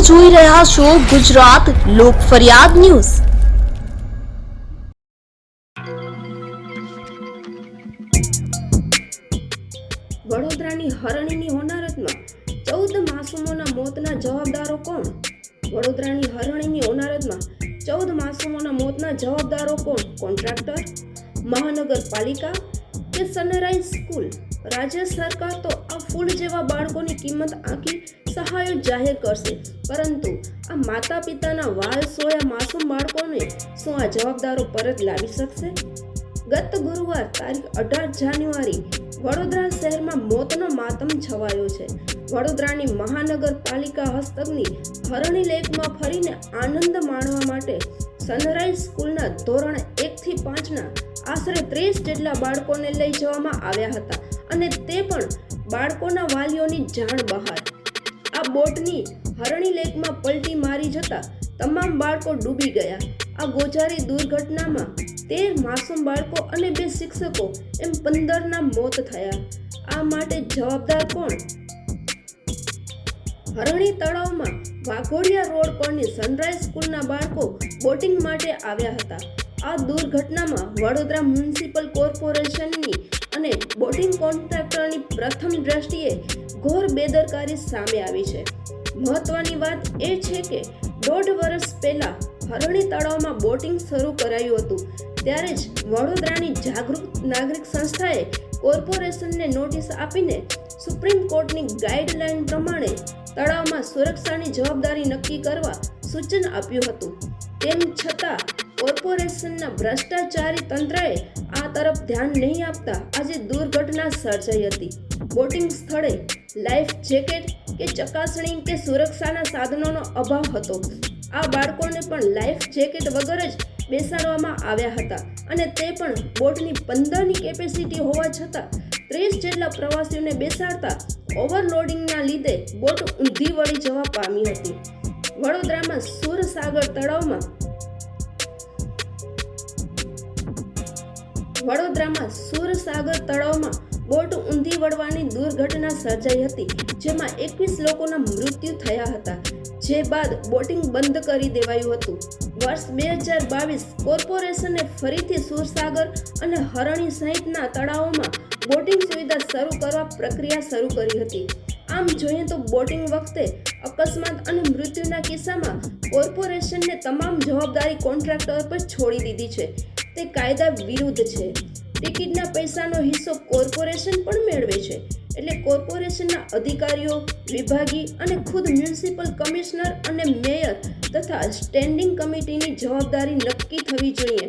જોઈ રહ્યા છો ગુજરાત લોક ફરિયાદ ન્યૂઝ. વડોદરાની હરણીની હોનારતમાં ચૌદ માસૂમોના મોતના જવાબદારો કોણ? વડોદરાની હરણીની હોનારતમાં ચૌદ માસૂમોના મોતના જવાબદારો કોણ? કોન્ટ્રાક્ટર, મહાનગરપાલિકા કે સનરાઈઝ સ્કૂલ રાજ્ય સરકાર તો આ ફૂલ જેવા બાળકોની કિંમત આંકી સહાયો જાહેર કરશે. પરંતુ આ માતા પિતાના વાલ સોયા માસૂમ બાળકોને શું આ જવાબદારો પરત લાવી શકશે? ગત ગુરુવાર તારીખ અઢાર જાન્યુઆરી વડોદરા શહેરમાં મોતનો માતમ છવાયો છે. વડોદરાની મહાનગરપાલિકા હસ્તકની હરણી લેકમાં ફરીને આનંદ માણવા માટે સનરાઈઝ સ્કૂલના ધોરણ એકથી પાંચના આશરે ત્રીસ જેટલા બાળકોને લઈ જવામાં આવ્યા હતા અને તે પણ બાળકોના વાલીઓની જાણ બહાર. આ બોટની હરણી લેકમાં પલટી મારી જતા તમામ બાળકો ડૂબી ગયા. આ ગોજારી દુર્ઘટનામાં તેર માસૂમ બાળકો અને બે શિક્ષકો એમ પંદરના મોત થયા. આ માટે જવાબદાર કોણ? હરણી તળાવમાં વાઘોડિયા રોડ પરની સનરાઈઝ સ્કૂલના બાળકો બોટિંગ માટે આવ્યા હતા. આ દુર્ઘટનામાં વડોદરા મ્યુનિસિપલ કોર્પોરેશનની અને બોટિંગ કોન્ટ્રાક્ટરની પ્રથમ દ્રષ્ટિએ ઘોર બેદરકારી સામે આવી છે. મહત્વની વાત એ છે કે દોઢ વર્ષ પહેલા હરણી તળાવમાં બોટિંગ શરૂ કરાયું હતું. ત્યારે જ વડોદરાની જાગૃત નાગરિક સંસ્થાએ કોર્પોરેશનને નોટિસ આપીને સુપ્રીમ કોર્ટની ગાઈડલાઈન પ્રમાણે તળાવમાં સુરક્ષાની જવાબદારી નક્કી કરવા સૂચન આપ્યું હતું. તેમ છતાં કોર્પોરેશનના ભ્રષ્ટાચારી તંત્રએ આ તરફ ધ્યાન નહીં આપતા આજે દુર્ઘટના સર્જાઈ હતી. બોટિંગ સ્થળે લાઈફ જેકેટ કે ચકાસણી કે સુરક્ષાના સાધનોનો અભાવ હતો. આ બાળકોને પણ લાઈફ જેકેટ વગર જ બેસાડવામાં આવ્યા હતા અને તે પણ બોટની પંદરની કેપેસિટી હોવા છતાં ત્રીસ જેટલા પ્રવાસીઓને બેસાડતા ઓવરલોડિંગના લીધે બોટ ઊંધી વળી જવા પામી હતી. વડોદરામાં સુરસાગર તળાવમાં વડોદરામાં સુરસાગર તળાવમાં બોટ ઊંધી વળવાની દુર્ઘટના સર્જાઈ હતી, જેમાં એકવીસ લોકોના મૃત્યુ થયા હતા, જે બાદ બોટિંગ બંધ કરી દેવાયું હતું. વર્ષ બે હજાર બાવીસ કોર્પોરેશને ફરીથી સુરસાગર અને હરણી સહિતના તળાવોમાં બોટિંગ સુવિધા શરૂ કરવા પ્રક્રિયા શરૂ કરી હતી. આમ જોઈએ તો બોટિંગ વખતે અકસ્માત અને મૃત્યુના કિસ્સામાં કોર્પોરેશનને તમામ જવાબદારી કોન્ટ્રાક્ટર પર છોડી દીધી છે. તે કાયદા વિરુદ્ધ છે. ટિકિટના પૈસાનો હિસ્સો કોર્પોરેશન પણ મેળવે છે. એટલે કોર્પોરેશનના અધિકારીઓ, વિભાગી અને ખુદ મ્યુનિસિપલ કમિશનર અને મેયર તથા સ્ટેન્ડિંગ કમિટીની જવાબદારી નક્કી થવી જોઈએ.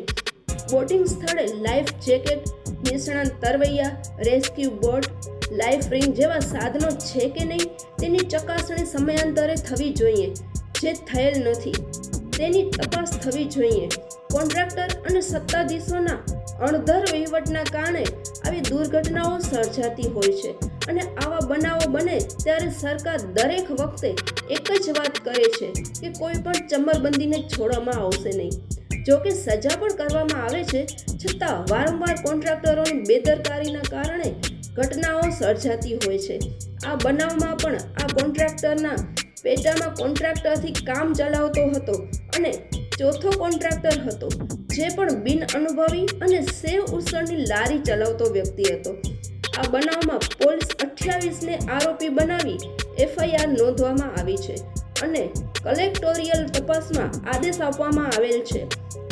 બોટિંગ સ્થળે લાઈફ જેકેટ નિષ્ણાંત તરવૈયા, રેસ્ક્યુ બોટ, લાઈફ રિંગ જેવા સાધનો છે કે નહીં તેની ચકાસણી સમયાંતરે થવી જોઈએ, જે થયેલ નથી. તેની તપાસ થવી જોઈએ. કોન્ટ્રાક્ટર અને સત્તાધીશોના અણધર વહીવટના કારણે આવી દુર્ઘટનાઓ સર્જાતી હોય છે અને આવા બનાવો બને ત્યારે સરકાર દરેક વખતે એક જ વાત કરે છે કે કોઈ પણ ચમરબંધીને છોડવામાં આવશે નહીં. જો કે સજા પણ કરવામાં આવે છે, છતાં વારંવાર કોન્ટ્રાક્ટરોની બેદરકારીના કારણે ઘટનાઓ સર્જાતી હોય છે. આ બનાવમાં પણ આ કોન્ટ્રાક્ટરના પેટામાં કોન્ટ્રાક્ટરથી કામ ચલાવતો હતો. અને ચોથો કોન્ટ્રાક્ટર હતો, જે પણ બિન અનુભવી અને સેવ ઉસળની લારી ચલાવતો વ્યક્તિ હતો. આ બનાવમાં પોલીસ અઠ્યાવીસને આરોપી બનાવી એફઆઈઆર નોંધવામાં આવી છે અને કલેક્ટોરિયલ તપાસમાં આદેશ આપવામાં આવેલ છે,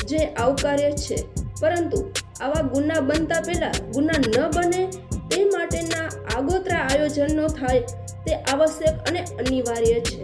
જે આવકાર્ય છે. પરંતુ આવા ગુના બનતા પહેલા ગુના ન બને તે માટેના આગોતરા આયોજનો થાય તે આવશ્યક અને અનિવાર્ય છે.